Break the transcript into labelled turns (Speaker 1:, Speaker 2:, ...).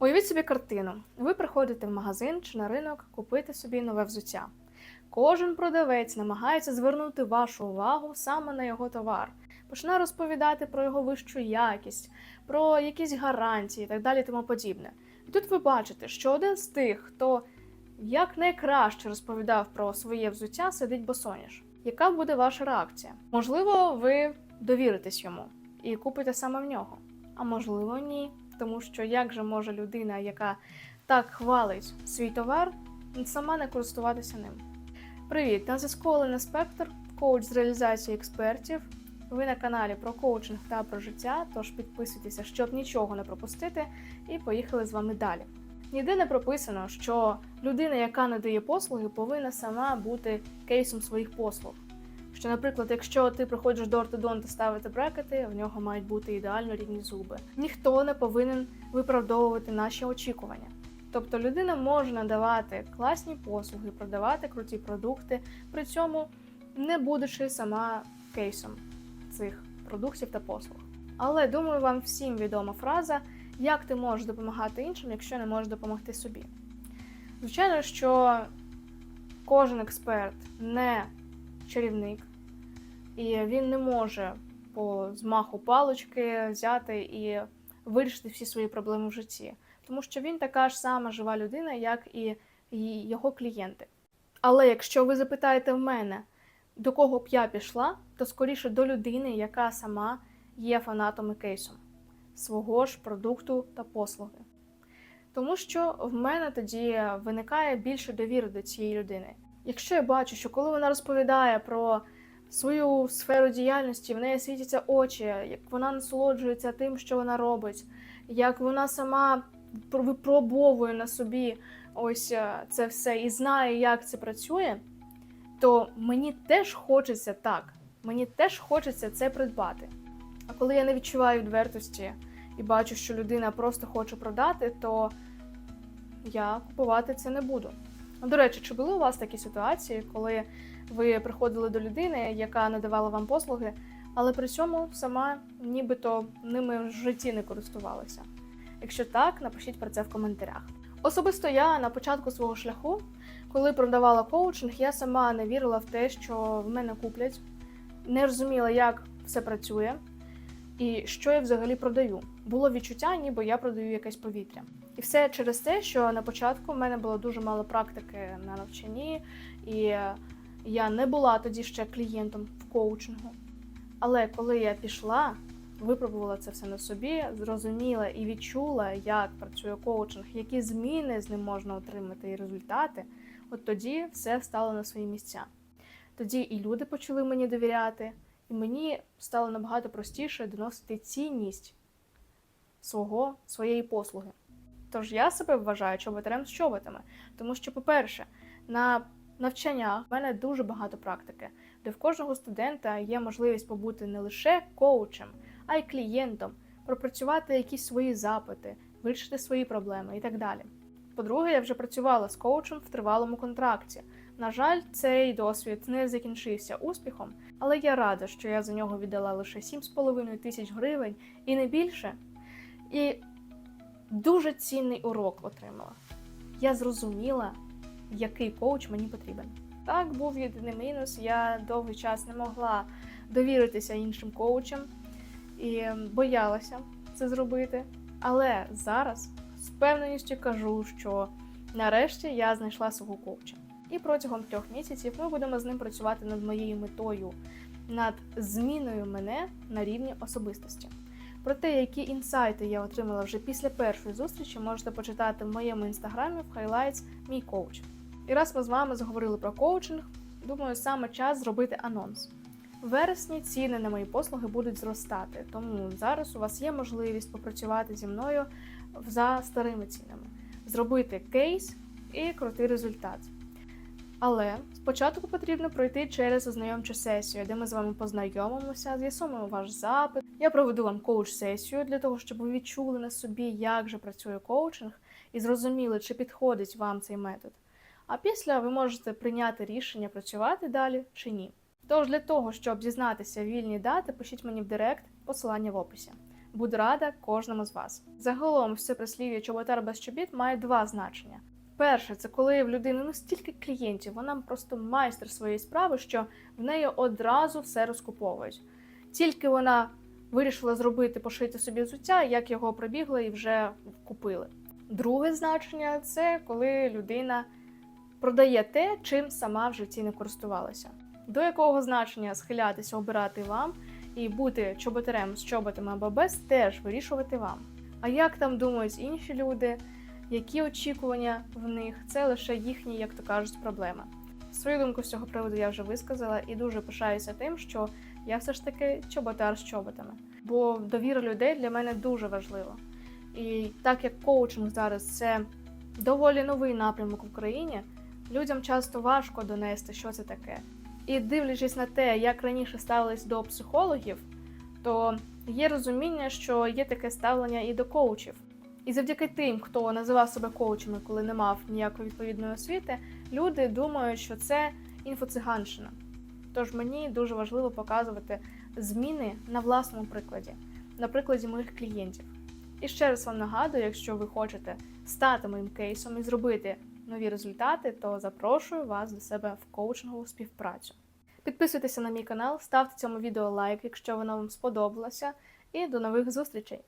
Speaker 1: Уявіть собі картину. Ви приходите в магазин чи на ринок купити собі нове взуття. Кожен продавець намагається звернути вашу увагу саме на його товар, починає розповідати про його вищу якість, про якісь гарантії і так далі, тому подібне. І тут ви бачите, що один з тих, хто якнайкраще розповідав про своє взуття, сидить босоніж. Яка буде ваша реакція? Можливо, ви довіритесь йому і купите саме в нього, а можливо, ні. Тому що як же може людина, яка так хвалить свій товар, сама не користуватися ним? Привіт! На зв'язку Олена Спектр, коуч з реалізації експертів. Ви на каналі про коучинг та про життя, тож підписуйтеся, щоб нічого не пропустити, і поїхали з вами далі. Ніде не прописано, що людина, яка надає послуги, повинна сама бути кейсом своїх послуг. Що, наприклад, якщо ти приходиш до ортодонта ставити брекети, в нього мають бути ідеально рівні зуби. Ніхто не повинен виправдовувати наші очікування. Тобто людина може надавати класні послуги, продавати круті продукти, при цьому не будучи сама кейсом цих продуктів та послуг. Але думаю, вам всім відома фраза, як ти можеш допомагати іншим, якщо не можеш допомогти собі. Звичайно, що кожен експерт не чарівник, і він не може по змаху палочки взяти і вирішити всі свої проблеми в житті, тому що він така ж сама жива людина, як і його клієнти. Але якщо ви запитаєте в мене, до кого б я пішла, то скоріше до людини, яка сама є фанатом і кейсом свого ж продукту та послуги. Тому що в мене тоді виникає більше довіри до цієї людини. Якщо я бачу, що коли вона розповідає про свою сферу діяльності, в неї світяться очі, як вона насолоджується тим, що вона робить, як вона сама випробовує на собі ось це все і знає, як це працює, то мені теж хочеться так. Мені теж хочеться це придбати. А коли я не відчуваю відвертості і бачу, що людина просто хоче продати, то я купувати це не буду. До речі, чи були у вас такі ситуації, коли ви приходили до людини, яка надавала вам послуги, але при цьому сама нібито ними в житті не користувалася? Якщо так, напишіть про це в коментарях. Особисто я на початку свого шляху, коли продавала коучинг, я сама не вірила в те, що в мене куплять, не розуміла, як все працює і що я взагалі продаю. Було відчуття, ніби я продаю якесь повітря. І все через те, що на початку в мене було дуже мало практики на навчанні, і я не була тоді ще клієнтом в коучингу. Але коли я пішла, випробувала це все на собі, зрозуміла і відчула, як працює коучинг, які зміни з ним можна отримати і результати, от тоді все стало на свої місця. Тоді і люди почали мені довіряти, і мені стало набагато простіше доносити цінність свого, своєї послуги. Тож я себе вважаю чоботарем з чоботами, тому що, по-перше, на навчаннях в мене дуже багато практики, де в кожного студента є можливість побути не лише коучем, а й клієнтом, пропрацювати якісь свої запити, вирішити свої проблеми і так далі. По-друге, я вже працювала з коучем в тривалому контракті. На жаль, цей досвід не закінчився успіхом, але я рада, що я за нього віддала лише 7,5 тисяч гривень і не більше. І дуже цінний урок отримала. Я зрозуміла, який коуч мені потрібен. Так, був єдиний мінус. Я довгий час не могла довіритися іншим коучам і боялася це зробити. Але зараз з певненістю кажу, що нарешті я знайшла свого коуча. І протягом трьох місяців ми будемо з ним працювати над моєю метою, над зміною мене на рівні особистості. Про те, які інсайти я отримала вже після першої зустрічі, можете почитати в моєму інстаграмі в Highlights мій коуч. І раз ми з вами заговорили про коучинг, думаю, саме час зробити анонс. В вересні ціни на мої послуги будуть зростати, тому зараз у вас є можливість попрацювати зі мною за старими цінами, зробити кейс і крутий результат. Але спочатку потрібно пройти через ознайомчу сесію, де ми з вами познайомимося, з'ясуємо ваш запит. Я проведу вам коуч-сесію для того, щоб ви відчули на собі, як же працює коучинг, і зрозуміли, чи підходить вам цей метод. А після ви можете прийняти рішення, працювати далі чи ні. Тож для того, щоб дізнатися вільні дати, пишіть мені в директ посилання в описі. Буду рада кожному з вас. Загалом, все прислів'я чоботар без чобіт має два значення. Перше, це коли в людини ну стільки клієнтів, вона просто майстер своєї справи, що в неї одразу все розкуповують. Тільки вона вирішила зробити, пошити собі взуття, як його пробігли і вже купили. Друге значення це коли людина продає те, чим сама в житті не користувалася. До якого значення схилятися обирати вам і бути чоботарем з чоботами або без, теж вирішувати вам. А як там думають інші люди, які очікування в них, це лише їхні, як то кажуть, проблеми. Свою думку з цього приводу я вже висказала і дуже пишаюся тим, що я все ж таки чоботар з чоботами. Бо довіра людей для мене дуже важлива. І так як коучинг зараз це доволі новий напрямок в Україні, людям часто важко донести, що це таке. І дивлячись на те, як раніше ставились до психологів, то є розуміння, що є таке ставлення і до коучів. І завдяки тим, хто називав себе коучами, коли не мав ніякої відповідної освіти, люди думають, що це інфоциганщина. Тож мені дуже важливо показувати зміни на власному прикладі, на прикладі моїх клієнтів. І ще раз вам нагадую, якщо ви хочете стати моїм кейсом і зробити нові результати, то запрошую вас до себе в коучингову співпрацю. Підписуйтеся на мій канал, ставте цьому відео лайк, якщо воно вам сподобалося, і до нових зустрічей!